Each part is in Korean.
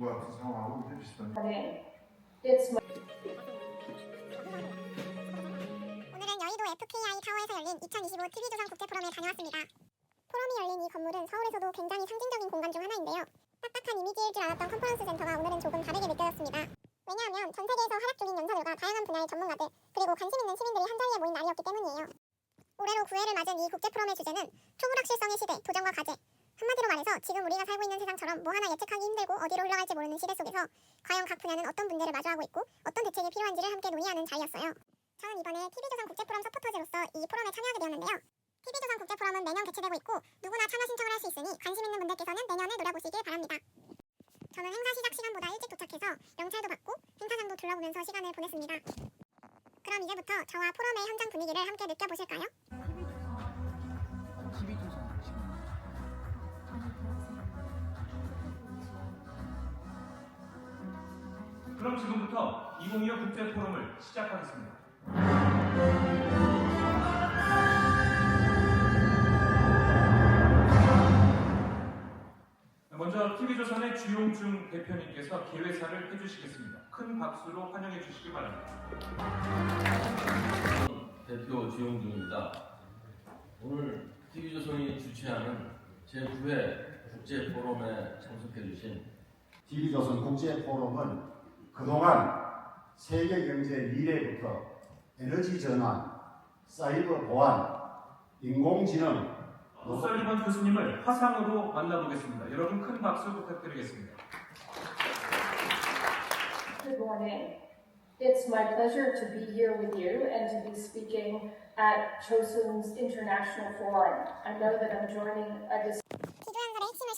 my 오늘은 여의도 FKI 타워에서 열린 2025 TV조선 국제포럼에 다녀왔습니다. 포럼이 열린 이 건물은 서울에서도 굉장히 상징적인 공간 중 하나인데요. 딱딱한 이미지일 줄 알았던 컨퍼런스 센터가 오늘은 조금 다르게 느껴졌습니다. 왜냐하면 전 세계에서 활약 중인 연사들과 다양한 분야의 전문가들 그리고 관심 있는 시민들이 한 자리에 모인 날이었기 때문이에요. 올해로 9회를 맞은 이 국제 포럼의 주제는 초불확실성의 시대, 도전과 과제. 말해서 지금 우리가 살고 있는 세상처럼 뭐 하나 예측하기 힘들고 어디로 흘러갈지 모르는 시대 속에서 과연 각 분야는 어떤 문제를 마주하고 있고 어떤 대책이 필요한지를 함께 논의하는 자리였어요. 저는 이번에 TV조선 국제포럼 서포터즈로서 이 포럼에 참여하게 되었는데요. TV조선 국제포럼은 매년 개최되고 있고 누구나 참여 신청을 할 수 있으니 관심 있는 분들께서는 내년에 노려보시길 바랍니다. 저는 행사 시작 시간보다 일찍 도착해서 명찰도 받고 행사장도 둘러보면서 시간을 보냈습니다. 그럼 이제부터 저와 포럼의 현장 분위기를 함께 느껴보실까요? 그럼 지금부터 2025 국제 포럼을 시작하겠습니다. 먼저 TV조선의 주용중 대표님께서 개회사를 해주시겠습니다. 큰 박수로 환영해 주시기 바랍니다. 대표 주영중입니다. 오늘 TV조선이 주최하는 제9회 국제 포럼에 참석해 주신 TV조선 국제포럼은 그동안 세계 경제 미래부터 에너지 전환, 사이버 보안, 인공지능, 오설리번 교수님을 화상으로 만나보겠습니다. 여러분 큰 박수 부탁드리겠습니다. good morning. It's my pleasure to be here with you and to be speaking at Chosun's International Forum. I know that I'm joining a dis- 기조연설의 핵심을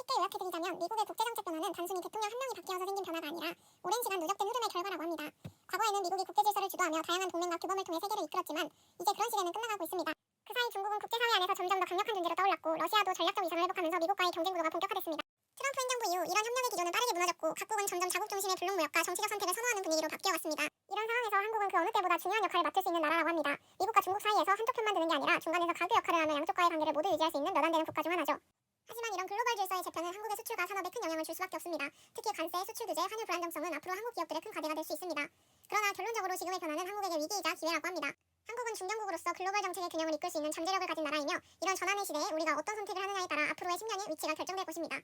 쉽게 요약해드리자면 미국의 국제정책 변화는 단순히 대통령 한 명이 바뀌어서 생긴 변화가 아니라 오랜 시간 누적된 흐름의 결과라고 합니다. 과거에는 미국이 국제 질서를 주도하며 다양한 동맹과 규범을 통해 세계를 이끌었지만 이제 그런 시대는 끝나가고 있습니다. 그 사이 중국은 국제사회 안에서 점점 더 강력한 존재로 떠올랐고 러시아도 전략적 위상을 회복하면서 미국과의 경쟁 구도가 본격화됐습니다. 트럼프 행정부 이후 이런 협력의 기조는 빠르게 무너졌고 각국은 점점 자국 중심의 블록 무역과 정치적 선택을 선호하는 분위기로 바뀌어왔습니다. 이런 상황에서 한국은 그 어느 때보다 중요한 역할을 맡을 수 있는 나라라고 합니다. 미국과 중국 사이에서 한쪽 편만 드는 게 아니라 중간에서 가교 역할을 하며 양쪽과의 관계를 모두 유지할 수 있는 몇 안 되는 국가 중 하나죠. 하지만 이런 글로벌 질서의 재편은 한국의 수출과 산업에 큰 영향을 줄 수밖에 없습니다. 특히 관세, 수출 규제, 환율 불안정성은 앞으로 한국 기업들의 큰 과제가 될 수 있습니다. 그러나 결론적으로 지금의 변화는 한국에게 위기이자 기회라고 합니다. 한국은 중견국으로서 글로벌 정책의 균형을 이끌 수 있는 잠재력을 가진 나라이며 이런 전환의 시대에 우리가 어떤 선택을 하느냐에 따라 앞으로의 10년의 위치가 결정될 것입니다.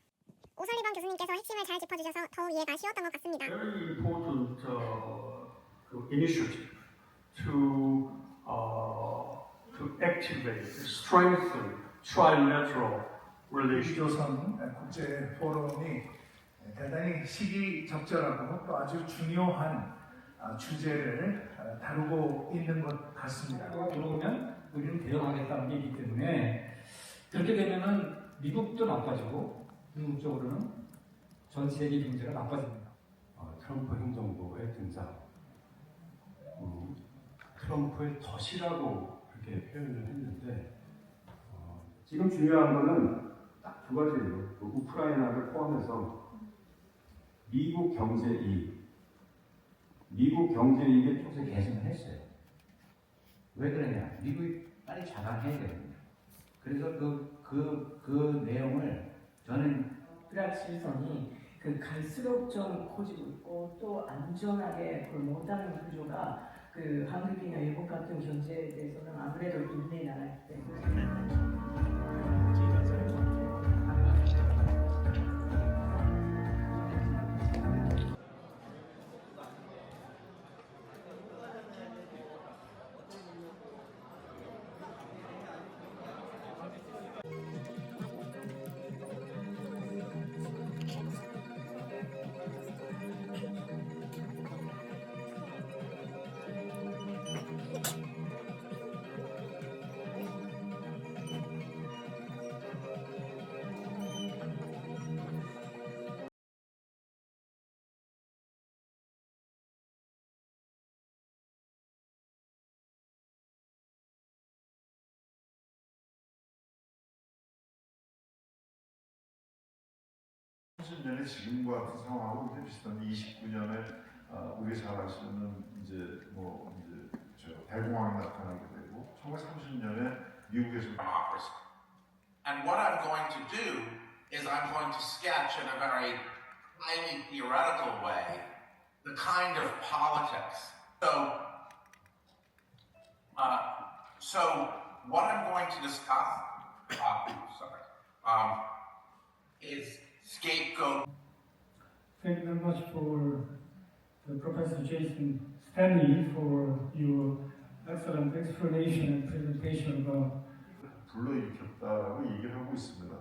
오설리번 교수님께서 핵심을 잘 짚어주셔서 더욱 이해가 쉬웠던 것 같습니다. very important uh, initiative to uh, to activate, strengthen trilateral relations. 조선 국제 포럼이 대단히 시기적절하고 또 아주 중요한 아, 주제를 아, 다루고 있는 것 같습니다. 들어오면 우리는 데려가겠다는 얘기 때문에 그렇게 되면은 미국도 나빠지고 궁극적으로는 전 세계 경제가 나빠집니다. 어, 트럼프 행정부의 등장, 음, 트럼프의 덫이라고 그렇게 표현을 했는데 어, 지금 중요한 거는 딱 두 가지예요. 그 우크라이나를 포함해서 미국 경제 이익, 미국 경제 이익의 평소에 개선을 했어요. 왜 그러냐? 미국이 빨리 자각해야 됩니다. 그래서 그, 그, 그 내용을 저는 불확실성이 그 갈수록 좀 커지고 있고 또 안전하게 그걸 못하는 구조가 그 한국이나 일본 같은 경제에 대해서는 아무래도 인내 나라이기 때문에 삼십 년에 지금과 같은 상황하고 이제 비슷한데 29년에 어, 우리 잘 아시는 이제 뭐 이제 저 대공황이 나타나게 되고 1930년에 미국에서 And what I'm going to do is I'm going to sketch in a very highly theoretical way the kind of politics. So, uh, so what I'm going to discuss, uh, sorry, um, is scapegoat Thank you very much for the Professor Jason Stanley for your excellent explanation and presentation about 불러일으켰다라고 얘기를 하고 있습니다.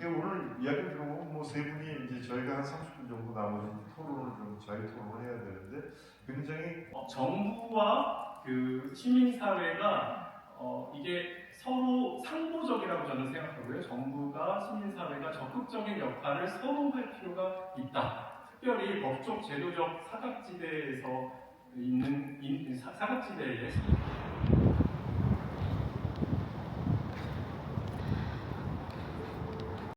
오늘 이야기를 들어보면 뭐세 분이 이제 저희가 한 30분 정도 나머지 토론을 좀 자유 토론을 해야 되는데 굉장히 어, 정부와 그 시민사회가 어, 이게 서로 상보적이라고 저는 생각하고요. 정부가 시민사회가 적극적인 역할을 서로 할 필요가 있다. 특별히 법적 제도적 사각지대에서 있는 사각지대에